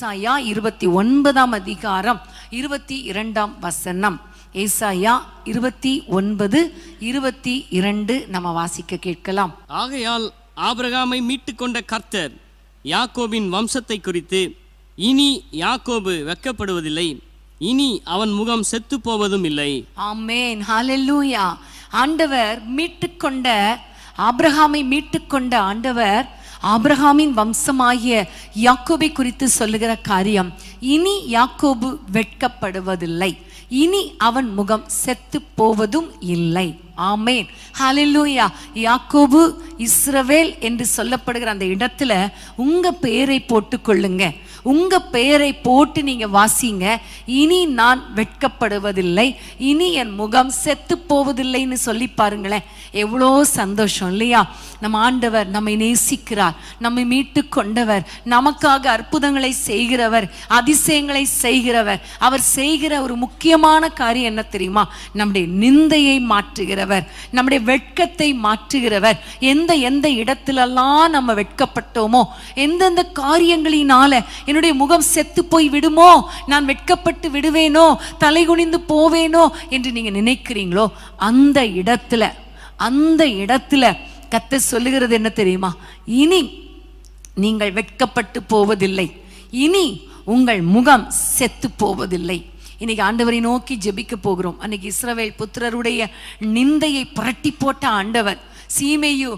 ஏசாயா இருபத்தி ஒன்பதாம் அதிகாரம் இருபத்தி இரண்டாம் வசனம். ஏசாயா இருபத்தி ஒன்பது இருபத்தி இரண்டு நம்ம வாசிக்க கேட்கலாம். ஆகையால் ஆபிரகாமை மீட்டுக்கொண்ட கர்த்தர் யாக்கோபின் வம்சத்தை குறித்து இனி யாக்கோபு வெட்கப்படுவதில்லை இனி அவன் முகம் செத்து போவதும் இல்லை. ஆமேன். ஹalleluya. ஆண்டவர் மீட்டுக்கொண்ட ஆபிரகாமை மீட்டுக்கொண்ட ஆண்டவர் ஆபிரகாமின் வம்சமாகிய யாக்கோபை குறித்து சொல்லுகிற காரியம் இனி யாக்கோபு வெட்கப்படுவதில்லை. இனி அவன் முகம் செத்து போவதும் இல்லை. ஆமேன். ஹalleluya. யாக்கோபு இஸ்ரவேல் என்று சொல்லப்படுகிற அந்த இடத்துல உங்க பெயரை போட்டுக்கொள்ளுங்க. உங்க பெயரை போட்டு நீங்க வாசிங்க. இனி நான் வெட்கப்படுவதில்லை. இனி என் முகம் செத்து போவதில்லைன்னு சொல்லி பாருங்களேன். எவ்வளோ சந்தோஷம் இல்லையா? நம்ம ஆண்டவர் நம்மை நேசிக்கிறார். நம்மை மீட்டு கொண்டவர். நமக்காக அற்புதங்களை செய்கிறவர். அதிசயங்களை செய்கிறவர். அவர் செய்கிற ஒரு முக்கியமான காரியம் என்ன தெரியுமா? நம்முடைய நிந்தையை மாற்றுகிறவர். நம்முடைய வெட்கத்தை மாற்றுகிறவர். எந்த எந்த இடத்திலெல்லாம் நம்ம வெட்கப்பட்டோமோ எந்தெந்த காரியங்களினால என்னுடைய முகம் செத்து போய் விடுமோ? நான் வெட்கப்பட்டு விடுவேனோ? தலை குனிந்து போவேனோ? என்று நீங்க நினைக்கிறீங்களோ? அந்த இடத்துல அந்த இடத்துல கத்த சொல்லுகிறது என்ன தெரியுமா? இனி நீங்கள் வெட்கப்பட்டு போவதில்லை. இனி உங்கள் முகம் செத்து போவதில்லை. இன்னைக்கு ஆண்டவரை நோக்கி ஜெபிக்க போகிறோம். அன்னைக்கு இஸ்ரவேல் புத்திரருடைய நிந்தையை புரட்டி போட்ட ஆண்டவர். சீமையு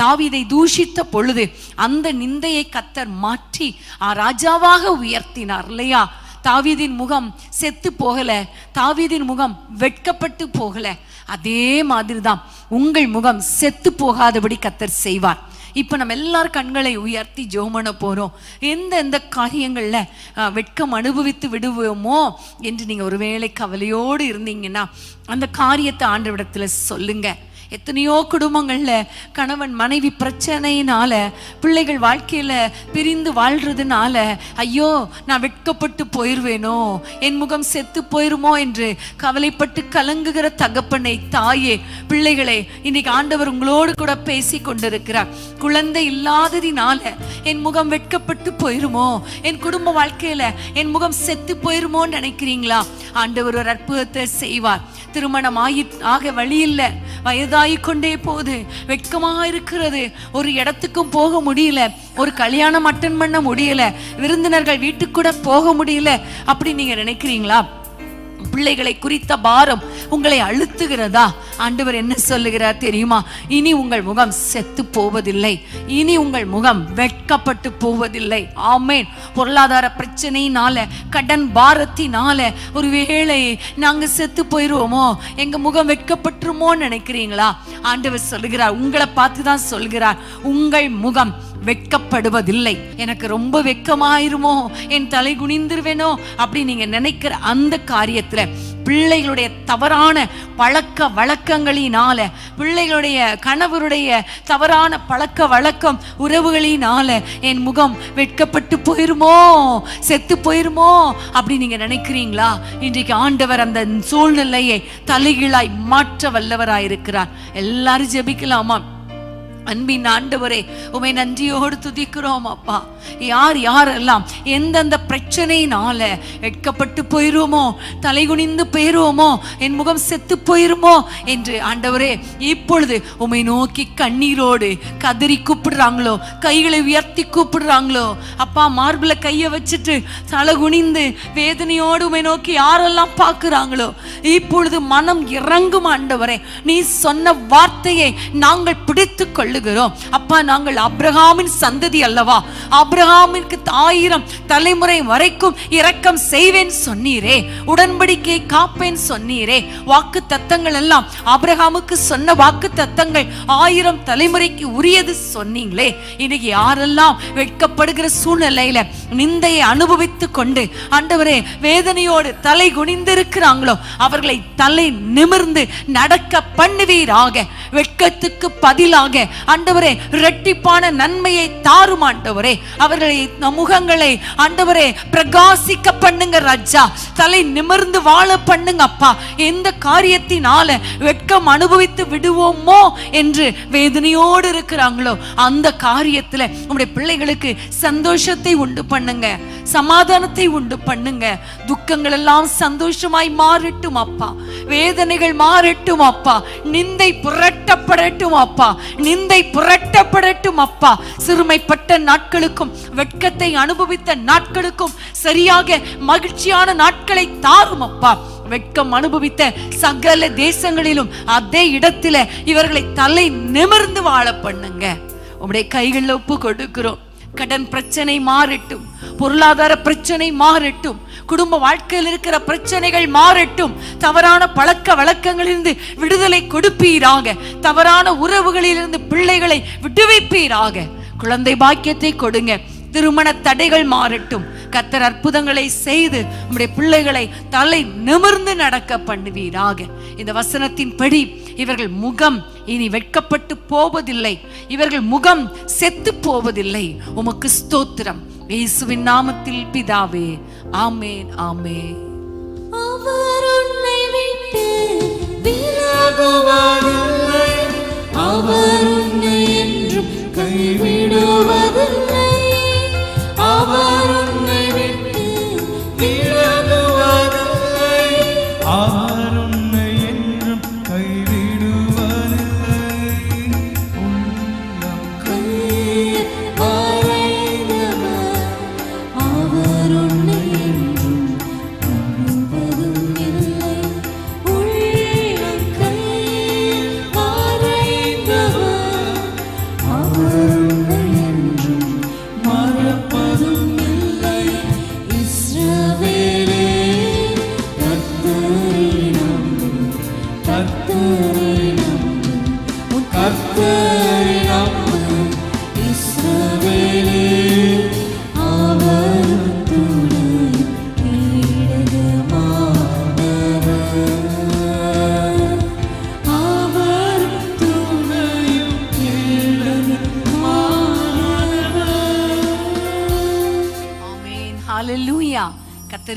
தாவிதை தூஷித்த பொழுது அந்த நிந்தையை கத்தர் மாற்றி ஆ, ராஜாவாக உயர்த்தினார் இல்லையா? தாவீதின் முகம் செத்து போகல தாவீதின் முகம் வெட்கப்பட்டு போகல. அதே மாதிரி தான் உங்கள் முகம் செத்து போகாதபடி கத்தர் செய்வார். இப்போ நம்ம எல்லார் கண்களை உயர்த்தி ஜோமன போகிறோம் எந்த எந்த காரியங்களில் வெட்கம் அனுபவித்து விடுவோமோ என்று நீங்கள் ஒருவேளை கவலையோடு இருந்தீங்கன்னா அந்த காரியத்தை ஆண்டவிடத்தில் சொல்லுங்கள் எத்தனையோ குடும்பங்கள்ல கணவன் மனைவி பிரச்சனையினால பிள்ளைகள் வாழ்க்கையில பிரிந்து வாழ்றதுனால ஐயோ நான் வெட்கப்பட்டு போயிருவேனோ என் முகம் செத்து போயிருமோ என்று கவலைப்பட்டு கலங்குகிற தகப்பனை தாயே பிள்ளைகளே இன்னைக்கு ஆண்டவர் உங்களோடு கூட பேசி கொண்டிருக்கிறார். குழந்தை இல்லாததினால என் முகம் வெட்கப்பட்டு போயிருமோ என் குடும்ப வாழ்க்கையில என் முகம் செத்து போயிருமோன்னு நினைக்கிறீங்களா? ஆண்டவர் ஒரு அற்புதத்தை செய்வார். திருமணம் ஆகி ஆக வழி இல்லை. வயது வயதாகி கொண்டே போகுது. வெட்கமா இருக்கிறது ஒரு இடத்துக்கும் போக முடியல. ஒரு கல்யாணம் அட்டன் பண்ண முடியல. விருந்தினர்கள் வீட்டுக்கு கூட போக முடியல. அப்படி நீங்க நினைக்கிறீங்களா? பிள்ளைகளை குறித்த பாரம் உங்களை அழுத்துகிறதா? ஆண்டவர் என்ன சொல்லுகிறார் தெரியுமா? இனி உங்கள் முகம் செத்து போவதில்லை. இனி உங்கள் முகம் வெட்கப்பட்டு போவதில்லை. ஆமேன். பொருளாதார பிரச்சனையினால கடன் பாரத்தினால ஒருவேளை நாங்க செத்து போயிருவோமோ? எங்க முகம் வெட்கப்பட்டுருமோன்னு நினைக்கிறீங்களா? ஆண்டவர் சொல்லுகிறார் உங்களை பார்த்து தான் சொல்கிறார் உங்கள் முகம் வெட்கப்படுவதில்லை. எனக்கு ரொம்ப வெட்கமாயிருமோ? என் தலை குனிந்துருவேனோ? அப்படி நீங்க நினைக்கிற அந்த காரியத்துல பிள்ளைகளுடைய தவறான பழக்க வழக்கங்களினால பிள்ளைகளுடைய கணவருடைய தவறான பழக்க வழக்கம் உறவுகளினால என் முகம் வெட்கப்பட்டு போயிருமோ? செத்து போயிருமோ? அப்படி நீங்க நினைக்கிறீங்களா? இன்றைக்கு ஆண்டவர் அந்த சூழ்நிலையை தலைகீழாய் மாற்ற வல்லவராயிருக்கிறார். எல்லாரும் ஜெபிக்கலாமா அன்பின் ஆண்டவரே உமை நன்றியோடு துதிக்கிறோம் அப்பா. யார் யாரெல்லாம் எந்தெந்த பிரச்சனையினால எட்கப்பட்டு போயிருவோமோ தலைகுனிந்து போயிருவோமோ என் முகம் செத்து போயிருமோ என்று ஆண்டவரே இப்பொழுது உமை நோக்கி கண்ணீரோடு கதறி கூப்பிடுறாங்களோ கைகளை உயர்த்தி கூப்பிடுறாங்களோ அப்பா மார்பில் கையை வச்சுட்டு தலை குனிந்து வேதனையோடு உமை நோக்கி யாரெல்லாம் பார்க்குறாங்களோ இப்பொழுது மனம் இறங்கும் ஆண்டவரே நீ சொன்ன வார்த்தையை நாங்கள் பிடித்து சொல்லுகிறோம். அப்பா நாங்கள் அப்ரஹாமின் சந்ததி அல்லவா? அப்ரஹாமிற்கு ஆயிரம் தலைமுறை வரைக்கும் இரக்கம் செய்வேன் சொன்னீரே. உடன்படிக்கை காப்பேன் சொன்னீரே. வாக்கு தத்தங்கள் எல்லாம் அப்ரஹாமுக்கு சொன்ன வாக்கு தத்தங்கள் ஆயிரம் தலைமுறைக்கு உரியது சொன்னீங்களே. இன்னைக்கு யாரெல்லாம் வெட்கப்படுகிற சூழ்நிலையில நிந்தையை அனுபவித்து கொண்டு ஆண்டவரே வேதனையோடு தலை குனிந்திருக்கிறாங்களோ அவர்களை தலை நிமிர்ந்து நடக்க பண்ணுவீராக. வெட்கத்துக்கு பதிலாக ஆண்டவரே இரட்டிப்பான நன்மையை தாரும் ஆண்டவரே. அவர்களை முகங்களை ஆண்டவரே பிரகாசிக்க பண்ணுங்க ராஜா. தலை நிமிர்ந்து வாழ பண்ணுங்க அப்பா. எந்த காரியத்தினால வெட்கம் அனுபவித்து விடுவோமோ என்று வேதனையோடு இருக்கிறாங்களோ அந்த காரியத்துல உங்களுடைய பிள்ளைகளுக்கு சந்தோஷத்தை உண்டு பண்ணுங்க. சமாதானத்தை உண்டு பண்ணுங்க. துக்கங்கள் எல்லாம் சந்தோஷமாய் மாறட்டும் அப்பா. வேதனைகள் மாறட்டும் அப்பா. நிந்தை புரட்டப்படட்டும் அப்பா. நிந்தை புரட்டப்படட்டும் அப்பா. சிறுமைப்பட்ட நாட்களுக்கும் வெட்கத்தை அனுபவித்த நாட்களுக்கும் சரியாக மகிழ்ச்சியான நாட்களை தாரும் அப்பா. வெட்கம் அனுபவித்த சகல தேசங்களிலும் அதே இடத்துல இவர்களை தலை நிமிர்ந்து வாழ பண்ணுங்க. உங்களுடைய கைகளில் ஒப்பு கொடுக்கிறோம். கடன் பிரச்சனை மாறட்டும் பொருளாதார பிரச்சனை மாறட்டும் குடும்ப வாழ்க்கையில் இருக்கிற பிரச்சனைகள் மாறட்டும். தவறான பழக்க வழக்கங்களிலிருந்து விடுதலை கொடுப்பீராக. தவறான உறவுகளிலிருந்து பிள்ளைகளை விடுவிப்பீராக. குழந்தை பாக்கியத்தை கொடுங்க. திருமண தடைகள் மாறட்டும். கத்தர் அற்புதங்களை செய்து நம்முடைய பிள்ளைகளை தலை நிமிர்ந்து நடக்க பண்ணுவீராக. இந்த வசனத்தின்படி இவர்கள் முகம் இனி வெட்கப்பட்டு போவதில்லை. இவர்கள் முகம் செத்து போவதில்லை. உமக்கு ஸ்தோத்திரம். இயேசுவின் நாமத்தில் பிதாவே. ஆமேன் ஆமே அவர் உன்னை விட்டு விலகுவதில்லை. அவர் உன்னை என்றும் கைவிடுவதில்லை.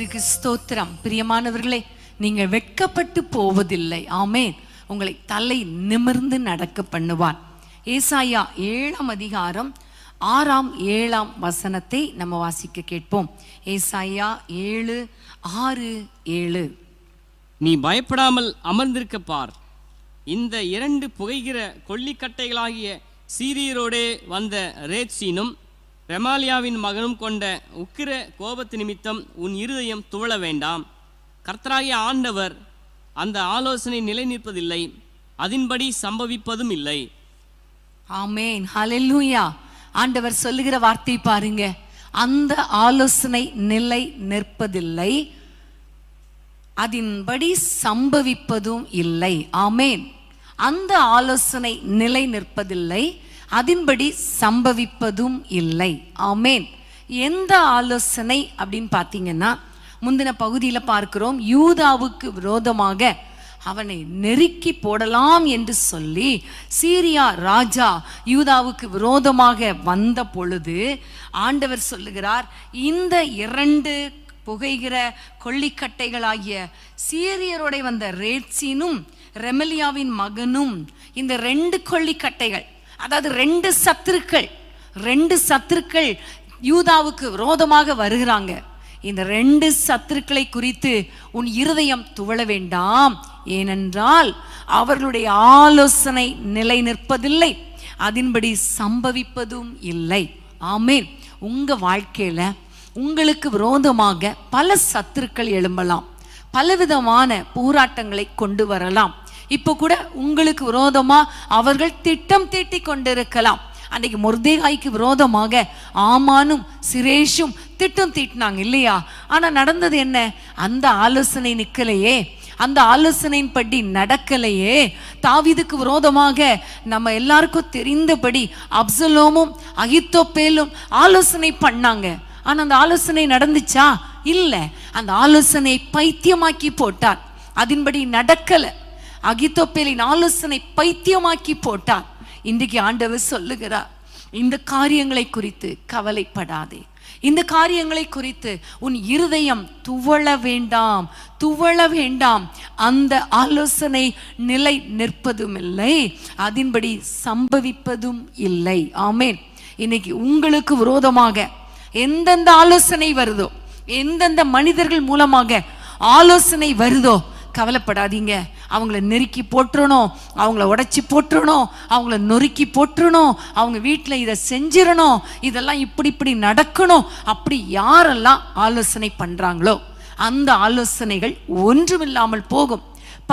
கர்த்தருக்கு ஸ்தோத்திரம். பிரியமானவர்களே நீங்கள் வெட்கப்பட்டு போவதில்லை. ஆமே உங்களை தலை நிமிர்ந்து நடக்க பண்ணுவான். ஏசாயா ஏழாம் அதிகாரம் ஆறாம் ஏழாம் வசனத்தை நம்ம வாசிக்க கேட்போம். ஏசாயா ஏழு ஆறு ஏழு. நீ பயப்படாமல் அமர்ந்திருக்க பார். இந்த இரண்டு புகைகிற கொல்லிக்கட்டைகளாகிய சீரியரோடே வந்த ரேட்சீனும் ரெமாலியாவின் மகனும் கொண்ட உக்கிர கோபத்து நிமித்தம் உன் இருதயம் துவள வேண்டாம். கர்த்தராகிய ஆண்டவர் அந்த ஆலோசனை நிலை நிற்பதில்லை அதின்படி சம்பவிப்பதும் இல்லை. ஆமேன். ஹalleluya. ஆண்டவர் சொல்லுகிற வார்த்தை பாருங்க. அந்த ஆலோசனை நிலை நிற்பதில்லை அதின்படி சம்பவிப்பதும் இல்லை. ஆமேன். அந்த ஆலோசனை நிலை நிற்பதில்லை அதன்படி சம்பவிப்பதும் இல்லை. ஆமேன். எந்த ஆலோசனை அப்படின்னு பார்த்தீங்கன்னா முந்தின பகுதியில் பார்க்கிறோம் யூதாவுக்கு விரோதமாக அவனை நெருக்கி போடலாம் என்று சொல்லி சீரியா ராஜா யூதாவுக்கு விரோதமாக வந்த பொழுது ஆண்டவர் சொல்லுகிறார் இந்த இரண்டு புகைகிற கொள்ளிக்கட்டைகளாகிய சீரியரோட வந்த ரேட்சினும் ரெமலியாவின் மகனும் இந்த ரெண்டு கொள்ளிக்கட்டைகள் அதாவது ரெண்டு சத்துருக்கள் ரெண்டு சத்துருக்கள் யூதாவுக்கு விரோதமாக வருகிறாங்க. இந்த ரெண்டு சத்துருக்களை குறித்து உன் இருதயம் துவள வேண்டாம். ஏனென்றால் அவர்களுடைய ஆலோசனை நிலை நிற்பதில்லை அதன்படி சம்பவிப்பதும் இல்லை. ஆமேன். உங்க வாழ்க்கையில உங்களுக்கு விரோதமாக பல சத்துருக்கள் எழும்பலாம். பலவிதமான போராட்டங்களை கொண்டு வரலாம். இப்போ கூட உங்களுக்கு விரோதமாக அவர்கள் திட்டம் தீட்டி கொண்டிருக்கலாம். அன்னைக்கு முர்தேகாய்க்கு விரோதமாக ஆமானும் சிரேஷும் திட்டம் தீட்டினாங்க இல்லையா? ஆனால் நடந்தது என்ன? அந்த ஆலோசனை நிற்கலையே அந்த ஆலோசனையின்படி நடக்கலையே. தாவிதுக்கு விரோதமாக நம்ம எல்லாருக்கும் தெரிந்தபடி அப்சலோமும் அகித்தோப்பேலும் ஆலோசனை பண்ணாங்க. ஆனால் அந்த ஆலோசனை நடந்துச்சா? இல்லை. அந்த ஆலோசனை பைத்தியமாக்கி போட்டார். அதன்படி நடக்கலை. அகித்தோப்பேலின் ஆலோசனை பைத்தியமாக்கி போட்டார் இன்றைக்கு ஆண்டவர் சொல்லுகிறார் இந்த காரியங்களை குறித்து கவலைப்படாதே. இந்த காரியங்களை குறித்து உன் இருதயம் துவள வேண்டாம் துவள வேண்டாம். அந்த ஆலோசனை நிலை நிற்பதும் இல்லை அதன்படி சம்பவிப்பதும் இல்லை. ஆமேன். இன்னைக்கு உங்களுக்கு விரோதமாக எந்தெந்த ஆலோசனை வருதோ எந்தெந்த மனிதர்கள் மூலமாக ஆலோசனை வருதோ கவலைப்படாதீங்க. அவங்கள நெருக்கி போட்டுறணும் அவங்கள உடைச்சி போட்டுறணும் அவங்கள நொறுக்கி போட்டுறணும் அவங்க வீட்டில் இதை செஞ்சிடணும். இதெல்லாம் இப்படி இப்படி நடக்கணும். அப்படி யாரெல்லாம் ஆலோசனை பண்ணுறாங்களோ அந்த ஆலோசனைகள் ஒன்றுமில்லாமல் போகும்.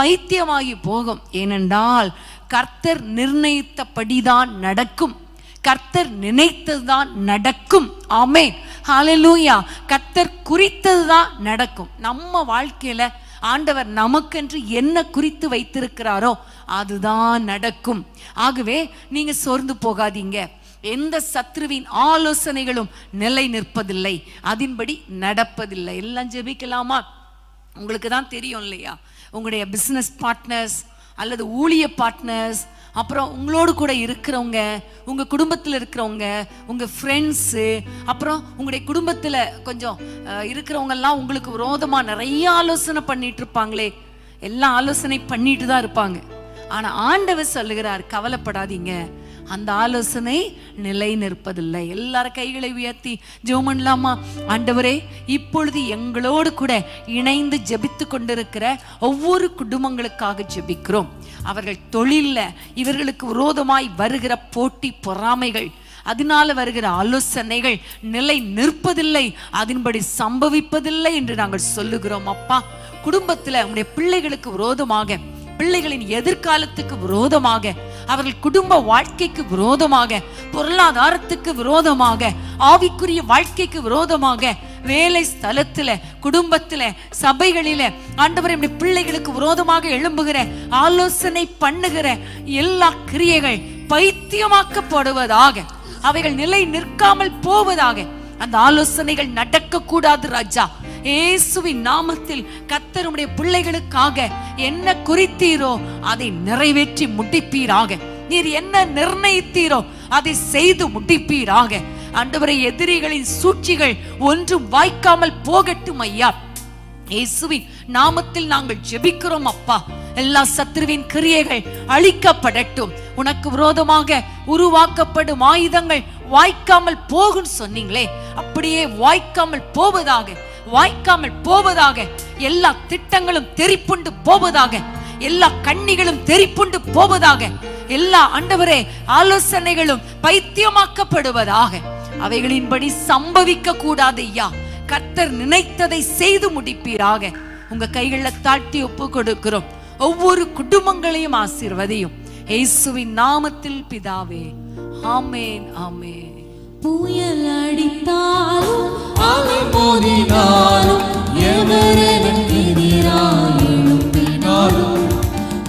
பைத்தியமாகி போகும். ஏனென்றால் கர்த்தர் நிர்ணயித்தபடிதான் நடக்கும். கர்த்தர் நினைத்ததுதான் நடக்கும். ஆமே ஹாலலூயா கர்த்தர் குறித்ததுதான் நடக்கும். நம்ம வாழ்க்கையில ஆண்டவர் நமக்கென்று என்ன குறித்து வைத்திருக்கிறாரோ அதுதான் நடக்கும். ஆகவே நீங்க சோர்ந்து போகாதீங்க. எந்த சத்ருவின் ஆலோசனைகளும் நிலை நிற்பதில்லை. அதன்படி நடப்பதில்லை. எல்லாம் ஜெபிக்கலாமா? உங்களுக்கு தான் தெரியும் இல்லையா? உங்களுடைய பிஸ்னஸ் பார்ட்னர்ஸ் அல்லது ஊழிய பார்ட்னர்ஸ் அப்புறம் உங்களோடு கூட இருக்கிறவங்க உங்கள் குடும்பத்தில் இருக்கிறவங்க உங்கள் ஃப்ரெண்ட்ஸு அப்புறம் உங்களுடைய குடும்பத்தில் கொஞ்சம் இருக்கிறவங்கெல்லாம் உங்களுக்கு விரோதமாக நிறைய ஆலோசனை பண்ணிட்டு இருப்பாங்களே. எல்லாம் ஆலோசனை பண்ணிட்டு தான் இருப்பாங்க. ஆனால் ஆண்டவர் சொல்லுகிறார் கவலைப்படாதீங்க. அந்த ஆலோசனை நிலை நிற்பதில்லை எல்லாரும் கைகளை உயர்த்தி ஜெபம் பண்ணலாமா ஆண்டவரே இப்பொழுது எங்களோடு கூட இணைந்து ஜெபித்து கொண்டிருக்கிற ஒவ்வொரு குடும்பங்களுக்காக ஜெபிக்கிறோம். அவர்கள் தொழில்ல இவர்களுக்கு விரோதமாய் வருகிற போட்டி பொறாமைகள் அதனால வருகிற ஆலோசனைகள் நிலை நிற்பதில்லை அதன்படி சம்பவிப்பதில்லை என்று நாங்கள் சொல்லுகிறோம். அப்பா குடும்பத்துல உங்களுடைய பிள்ளைகளுக்கு விரோதமாக பிள்ளைகளின் எதிர்காலத்துக்கு விரோதமாக அவர்கள் குடும்ப வாழ்க்கைக்கு விரோதமாக பொருளாதாரத்துக்கு விரோதமாக ஆவிக்குரிய வாழ்க்கைக்கு விரோதமாக வேலை ஸ்தலத்துல குடும்பத்துல சபைகளில ஆண்டவரை நம்முடைய பிள்ளைகளுக்கு விரோதமாக எழும்புகிற ஆலோசனை பண்ணுகிற எல்லா கிரியைகள் பைத்தியமாக்கப்படுவதாக அவைகள் நிலை நிற்காமல் போவதாக அந்த ஆலோசனைகள் நடக்க கூடாது ராஜா. இயேசுவின் நாமத்தில் கத்தருடைய பிள்ளைகளுக்காக என்ன குறித்தீரோ அதை நிறைவேற்றி முடிப்பீராக. நீர் என்ன நிர்ணயித்தீரோ அதை செய்து முடிப்பீராக. ஆண்டவரை எதிரிகளின் சூழ்ச்சிகள் ஒன்றும் வாய்க்காமல் போகட்டும் ஐயா. இயேசுவின் நாமத்தில் நாங்கள் ஜெபிக்கிறோம் அப்பா. எல்லா சத்ருவின் கிரியைகள் அழிக்கப்படட்டும். உனக்கு விரோதமாக உருவாக்கப்படும் ஆயுதங்கள் வாய்க்காமல் போகும் சொன்னீங்களே. அப்படியே வாய்க்காமல் போவதாக வாய்க்காமல் போவதாக எல்லா திட்டங்களும் தெரிப்புண்டு போவதாக எல்லா கண்ணிகளும் தெரிப்புண்டு போவதாக எல்லா ஆண்டவரே ஆலோசனைகளும் பைத்தியமாக்கப்படுவதாக. அவைகளின்படி சம்பவிக்க கூடாது ஐயா கர்த்தர் நினைத்ததை செய்து முடிப்பீராக. உங்க கைகளை தாழ்த்தி ஒப்பு கொடுக்கிறோம். ஒவ்வொரு குடும்பங்களையும் ஆசீர்வதியும். இயேசுவின் நாமத்தில் பிதாவே. ஆமேன் ஆமேன். புயல் அடித்தாலும் அலை மோதினாலும்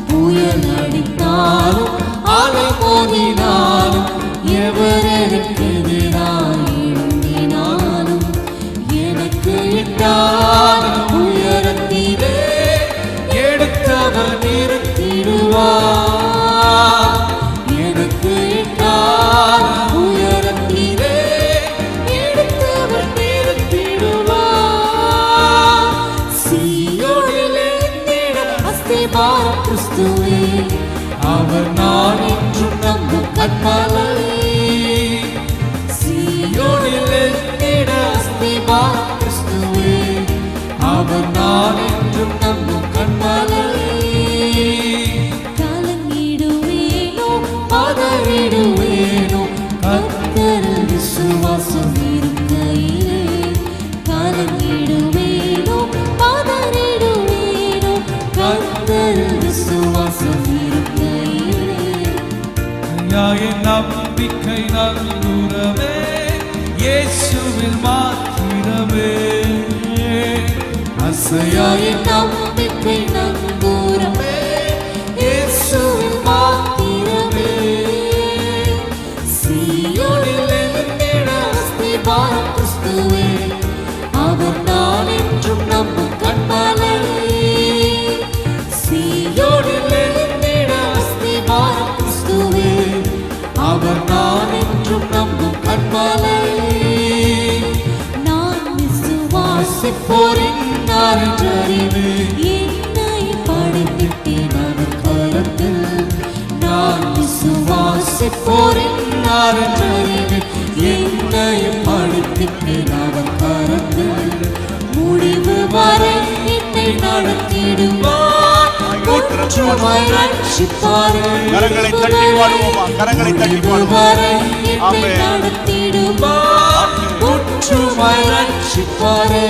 புயல் அடித்தாலும் அலை மோதினாலும் எவர் நாரன்றறிவு என்னையும் படித்திட்டேன் அவர் கரத்தில். முடிவு வரை என்னை நடத்திடுவார் கரங்களை தட்டி பாடுவோமா? கரங்களை தட்டி பாடுவோம். நடத்திடுவார் குற்றமாய் ரட்சிப்பாரே.